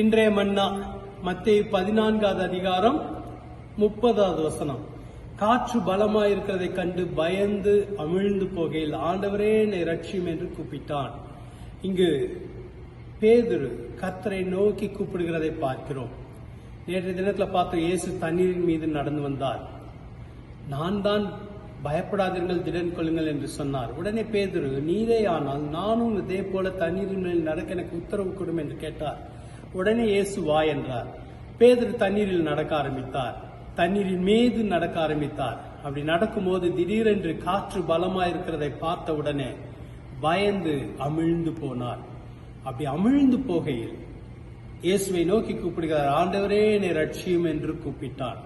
இன்றைய மன்னா மத்திய பதினான்காவது அதிகாரம் முப்பதாவது வசனம். காற்று பலமாயிருக்கிறதை கண்டு பயந்து அமிழ்ந்து போகையில் ஆண்டவரே என்னை ரட்சியும் என்று கூப்பிட்டான். இங்கு பேதுரு கத்தரை நோக்கி கூப்பிடுகிறதை பார்க்கிறோம். நேற்றைய தினத்தில் பார்த்தோம் இயேசு தண்ணீரின் மீது நடந்து வந்தார். நான் தான் பயப்படாதீர்கள் திடன் கொள்ளுங்கள் என்று சொன்னார். உடனே பேதுரு நீரே ஆனால் நானும் இதே போல தண்ணீரின் மேல் நடக்க எனக்கு உத்தரவு கொடும் என்று கேட்டார். உடனே இயேசு வா என்றார். பேதர் தண்ணீரில் நடக்க ஆரம்பித்தார். தண்ணீரின் மீது நடக்க ஆரம்பித்தார். அப்படி நடக்கும்போது திடீரென்று காற்று பலமாயிருக்கிறதை பார்த்த உடனே பயந்து அமிழ்ந்து போனார். அப்படி அமிழ்ந்து போகையில் இயேசுவை நோக்கி கூப்பிடுகிறார் ஆண்டவரே என்னை ரட்சியும் என்று கூப்பிட்டார்.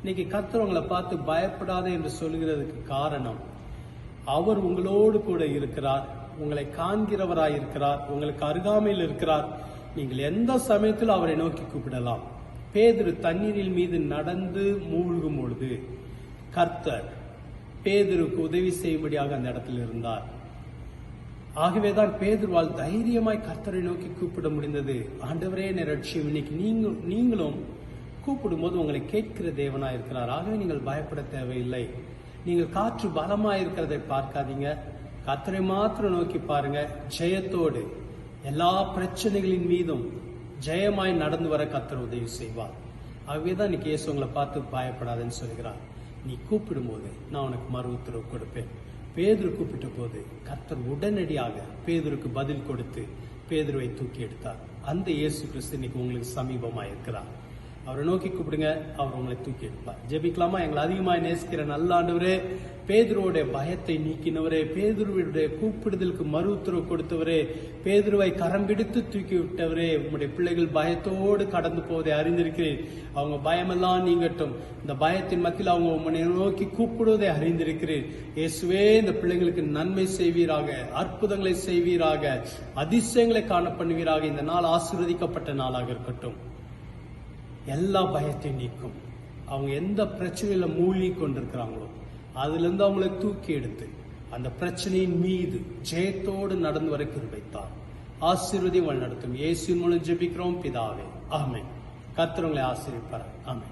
இன்னைக்கு கத்துறவங்களை உங்களை பார்த்து பயப்படாத என்று சொல்கிறதுக்கு காரணம் அவர் உங்களோடு கூட இருக்கிறார் உங்களை காண்கிறவராய் இருக்கிறார் உங்களுக்கு அருகாமையில் இருக்கிறார். நீங்கள் எந்த சமயத்தில் அவரை நோக்கி கூப்பிடலாம்? பேதுரு தண்ணீரில் மீது நடந்து மூழ்கும் பொழுது கர்த்தர் பேதுருக்கு உதவி செய்யும்படியாக அந்த இடத்தில் இருந்தார். ஆகவேதான் பேதுருவால் தைரியமாய் கர்த்தரை நோக்கி கூப்பிட முடிந்தது. ஆண்டவரே நிரட்சியம் இன்னைக்கு நீங்களும் நீங்களும் கூப்பிடும்போது உங்களை கேட்கிற தேவனா இருக்கிறார். ஆகவே நீங்கள் பயப்பட தேவையில்லை. நீங்கள் காற்று பலமா இருக்கிறதை பார்க்காதீங்க. கர்த்தரை மாத்திரம் நோக்கி பாருங்க. ஜெயத்தோடு எல்லா பிரச்சனைகளின் மீதும் ஜெயமாய் நடந்து வர கத்தர் உதவி செய்வார். ஆகவேதான் இன்னைக்கு இயேசு உங்களை பார்த்து பயப்படாதுன்னு சொல்கிறார். நீ கூப்பிடும்போது நான் உனக்கு மறு உத்தரவு கொடுப்பேன். பேதுரு கூப்பிட்ட போது கர்த்தர் உடனடியாக பேதுருக்கு பதில் கொடுத்து பேதுருவை தூக்கி எடுத்தார். அந்த இயேசு கிறிஸ்து இன்னைக்கு உங்களுக்கு சமீபமாக இருக்கிறார் அவரை நோக்கி கூப்பிடுங்க அவர் உங்களை தூக்கி எடுப்பார். ஜெபிக்கலாமா? எங்களை அதிகமாக நேசிக்கிற நல்ல ஆண்டவரே பேதுருவோடைய பயத்தை நீக்கினவரே பேதுருவுடைய கூப்பிடுதலுக்கு மறு உத்தரவு கொடுத்தவரே பேதுருவை கரம் பிடித்து தூக்கி விட்டவரே உங்களுடைய பிள்ளைகள் பயத்தோடு கடந்து போவதை அறிந்திருக்கிறேன். அவங்க பயமெல்லாம் நீங்கட்டும். இந்த பயத்தின் மத்தியில் அவங்க உங்களை நோக்கி கூப்பிடுவதை அறிந்திருக்கிறேன். இயேசுவே இந்த பிள்ளைங்களுக்கு நன்மை செய்வீராக அற்புதங்களை செய்வீராக அதிசயங்களை காண பண்ணுவீராக. இந்த நாள் ஆசீர்வதிக்கப்பட்ட நாளாக இருக்கட்டும். எல்லா பயத்தையும் நீக்கும். அவங்க எந்த பிரச்சனையில மூழ்கி கொண்டிருக்கிறாங்களோ அதுலேருந்து அவங்களை தூக்கி எடுத்து அந்த பிரச்சனையின் மீது ஜெயத்தோடு நடந்து வர கிருபைத்தார். ஆசீர்வதி வழி நடத்தும் இயேசுவின் மூலம் ஜெபிக்கிறோம் பிதாவே. ஆமே கர்த்தர் ஆசிரியப்பார் ஆமே